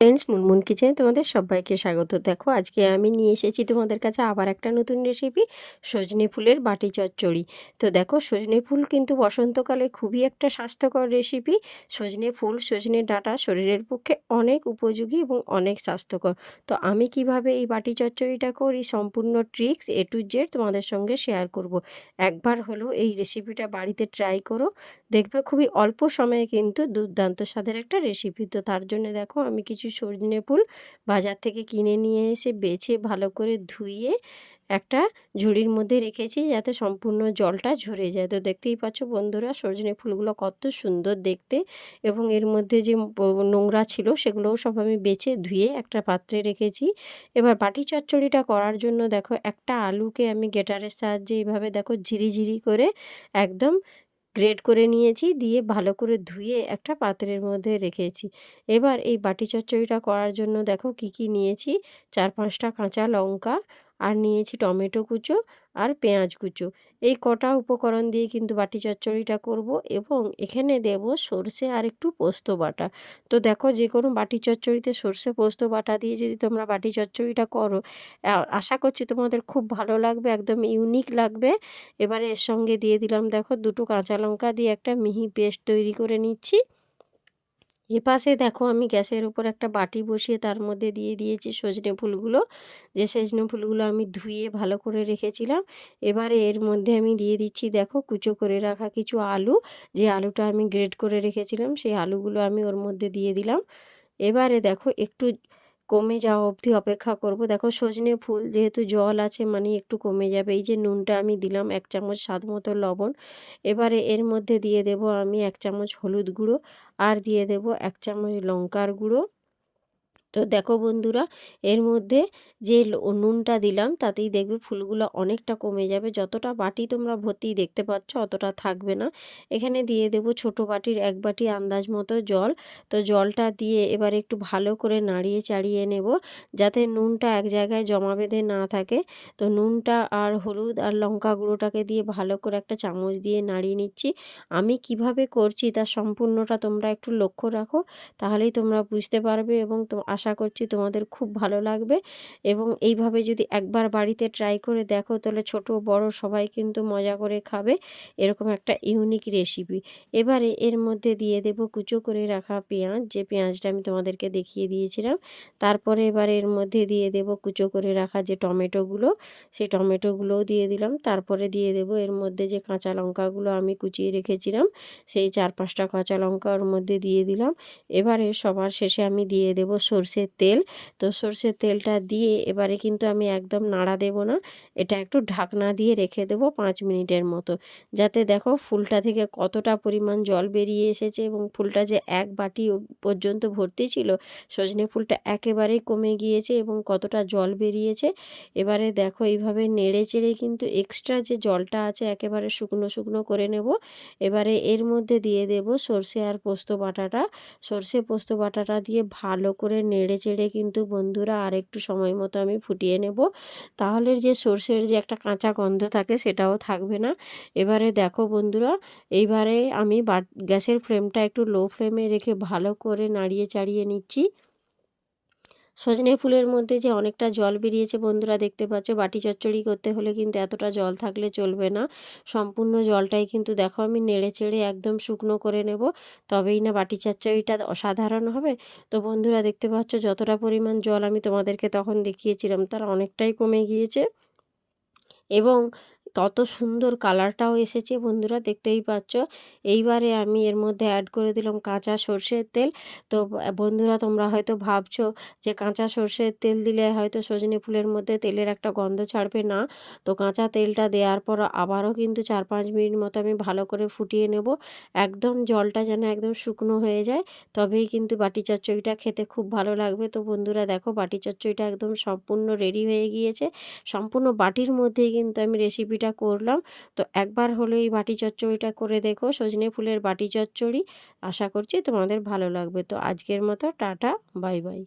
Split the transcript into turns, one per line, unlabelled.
Friends Munmun কিচেনে তোমাদের সবাইকে স্বাগত। দেখো, আজকে আমি নিয়ে এসেছি তোমাদের কাছে আবার একটা নতুন রেসিপি সজনে ফুলের বাটি চচ্চড়ি। তো দেখো, সজনে ফুল কিন্তু বসন্তকালে খুবই একটা স্বাস্থ্যকর রেসিপি সজনে ফুল, সজনে ডাঁটা শরীরের পক্ষে অনেক উপযোগী এবং অনেক স্বাস্থ্যকর। তো আমি কীভাবে এই বাটি চচ্চড়িটা করি, সম্পূর্ণ ট্রিক্স এ টু জেড তোমাদের সঙ্গে শেয়ার করব। একবার হলো এই রেসিপিটা বাড়িতে ট্রাই করো। দেখবে খুবই অল্প সময়ে কিন্তু দুর্দান্ত স্বাদের একটা রেসিপি তো তার জন্য দেখো, আমি কিছু সজনে ফুল বাজার থেকে কিনে নিয়ে এসে বেছে ভালো করে ধুইয়ে একটা ঝুড়ির মধ্যে রেখেছি যাতে সম্পূর্ণ জলটা ঝরে যায়। তো দেখতেই পাচ্ছ বন্ধুরা সজনে ফুলগুলো কত সুন্দর দেখতে এবং এর মধ্যে যে নোংরা ছিল সেগুলোও সব আমি বেছে ধুয়ে একটা পাত্রে রেখেছি। এবার বাটি চচ্চড়িটা করার জন্য দেখো একটা আলুকে আমি গেটারের সাহায্যে এইভাবে দেখো ঝিরি করে একদম গ্রেড করে নিয়েছি, দিয়ে ভালো করে ধুয়ে একটা পাত্রের মধ্যে রেখেছি। এবার এই বাটি চচ্চড়িটা করার জন্য দেখো কি কি নিয়েছি, চার পাঁচটা কাঁচা লঙ্কা আর নিয়েছি টমেটো কুচো আর পেঁয়াজ কুচো। এই কটা উপকরণ দিয়ে কিন্তু বাটি চচ্চড়িটা করব এবং এখানে দেব সর্ষে আর একটু পোস্ত বাটা। তো দেখো যে কোনো বাটি চচ্চড়িতে সর্ষে, পোস্ত বাটা দিয়ে যদি তোমরা বাটি চচ্চড়িটা করো আশা করছি তোমাদের খুব ভালো লাগবে, একদম ইউনিক লাগবে। এবারে এর সঙ্গে দিয়ে দিলাম দেখো দুটো কাঁচা লঙ্কা দিয়ে একটা মিহি পেস্ট তৈরি করে নিচ্ছি। এপাশে দেখো আমি গ্যাসের উপর একটা বাটি বসিয়ে তার মধ্যে দিয়ে দিয়েছি সজনে ফুলগুলো। যে সজনে ফুলগুলো আমি ধুয়ে ভালো করে রেখেছিলাম। এবারে এর মধ্যে আমি দিয়ে দিচ্ছি দেখো কুচো করে রাখা কিছু আলু। যে আলুটা আমি গ্রেড করে রেখেছিলাম সেই আলুগুলো আমি ওর মধ্যে দিয়ে দিলাম। এবারে দেখো একটু কমে যাওয়া অবধি অপেক্ষা করব। দেখো সজনে ফুল যেহেতু জল আছে মানে একটু কমে যাবে। এই যে নুনটা আমি দিলাম এক চামচ স্বাদ মতো লবণ। এবারে এর মধ্যে দিয়ে দেব আমি এক চামচ হলুদ গুঁড়ো আর দিয়ে দেব এক চামচ লঙ্কার গুঁড়ো। তো দেখো বন্ধুরা, এর মধ্যে যে নুনটা দিলাম, তাতেই দেখবে ফুলগুলো অনেকটা কমে যাবে। যতটা বাটি তোমরা ভর্তি দেখতে পাচ্ছ, অতটা থাকবে না। এখানে দিয়ে দেব ছোট বাটির এক বাটি আন্দাজ মতো জল। তো জলটা দিয়ে এবার একটু ভালো করে নাড়িয়ে চাড়িয়ে নেব, যাতে নুনটা এক জায়গায় জমা বেঁধে না থাকে। তো নুনটা আর হলুদ আর লঙ্কা গুঁড়োটাকে দিয়ে ভালো করে একটা চামচ দিয়ে নাড়িয়ে নিচ্ছি। আমি কীভাবে করছি, তার সম্পূর্ণটা তোমরা একটু লক্ষ্য রাখো, তাহলেই তোমরা বুঝতে পারবে এবং আশা করছি তোমাদের খুব ভালো লাগবে। এবং এইভাবে যদি একবার বাড়িতে ট্রাই করে দেখো, তাহলে ছোট বড় সবাই কিন্তু মজা করে খাবে। এরকম একটা ইউনিক রেসিপি এবারে এর মধ্যে দিয়ে দেব কুচো করে রাখা পেঁয়াজ। যে পেঁয়াজটা আমি তোমাদেরকে দেখিয়ে দিয়েছিলাম, তারপরে এবার এর মধ্যে দিয়ে দেব কুচো করে রাখা যে টমেটোগুলো সেই টমেটোগুলোও দিয়ে দিলাম। তারপরে দিয়ে দেব এর মধ্যে যে কাঁচা লঙ্কাগুলো আমি কুচিয়ে রেখেছিলাম, সেই চার পাঁচটা কাঁচা লঙ্কা ওর মধ্যে দিয়ে দিলাম। এবারে সবার শেষে আমি দিয়ে দেব সর্ষে সর্ষের তেল। তো সর্ষের তেলটা দিয়ে এবারে কিন্তু আমি একদম নাড়া দেব না। এটা একটু ঢাকনা দিয়ে রেখে দেবো পাঁচ মিনিটের মতো। যাতে দেখো ফুলটা থেকে কতটা পরিমাণ জল বেরিয়ে এসেছে এবং ফুলটা যে এক বাটি পর্যন্ত ভর্তি ছিল, সজনে ফুলটা একেবারেই কমে গিয়েছে এবং কতটা জল বেরিয়েছে। এবারে দেখো এইভাবে নেড়ে চেড়ে কিন্তু এক্সট্রা যে জলটা আছে একেবারে শুকনো শুকনো করে নেব। এবারে এর মধ্যে দিয়ে দেব সর্ষে আর পোস্ত বাটাটা। সর্ষে পোস্ত বাটাটা দিয়ে ভালো করে নেড়ে চেড়ে কিন্তু বন্ধুরা আর একটু সময় মতো আমি ফুটিয়ে নেব। তাহলে যে সর্ষের যে একটা কাঁচা গন্ধ থাকে সেটাও থাকবে না। এবারে দেখো বন্ধুরা, এইবারে আমি গ্যাসের ফ্লেমটা একটু লো ফ্লেমে রেখে ভালো করে নাড়িয়ে চাড়িয়ে নিচ্ছি। সজনে ফুলের মধ্যে যে অনেকটা জল বেরিয়েছে বন্ধুরা দেখতে পাচ্ছ, বাটি চচ্চড়ি করতে হলে কিন্তু এতটা জল থাকলে চলবে না। সম্পূর্ণ জলটাই কিন্তু দেখো আমি নেড়ে চেড়ে একদম শুকনো করে নেব, তবেই না বাটি চচ্চড়িটা অসাধারণ হবে। তো বন্ধুরা দেখতে পাচ্ছ যতটা পরিমাণ জল আমি তোমাদেরকে তখন দেখিয়েছিলাম, তার অনেকটাই কমে গিয়েছে। এবং কত সুন্দর কালারটাও এসেছে বন্ধুরা, দেখতেই পাচ্ছ। এইবারে আমি এর মধ্যে অ্যাড করে দিলাম কাঁচা সর্ষের তেল। তো বন্ধুরা, তোমরা হয়তো ভাবছ যে কাঁচা সর্ষের তেল দিলে হয়তো সজনে ফুলের মধ্যে তেলের একটা গন্ধ ছাড়বে না। তো কাঁচা তেলটা দেওয়ার পর আবারও কিন্তু চার পাঁচ মিনিট মতো আমি ভালো করে ফুটিয়ে নেব। একদম জলটা যেন একদম শুকনো হয়ে যায়, তবেই কিন্তু বাটি চচ্চড়িটা খেতে খুব ভালো লাগবে। তো বন্ধুরা, দেখো বাটি চচ্চড়িটা একদম সম্পূর্ণ রেডি হয়ে গিয়েছে। সম্পূর্ণ বাটির মধ্যেই কিন্তু আমি রেসিপি চচ্চড়িটা করলাম। তো একবার হলো এই বাটি চচ্চড়িটা করে দেখো, সজনে ফুলের বাটি চচ্চড়ি। আশা করছি তোমাদের ভালো লাগবে। তো আজকের মতো টাটা, বাই বাই।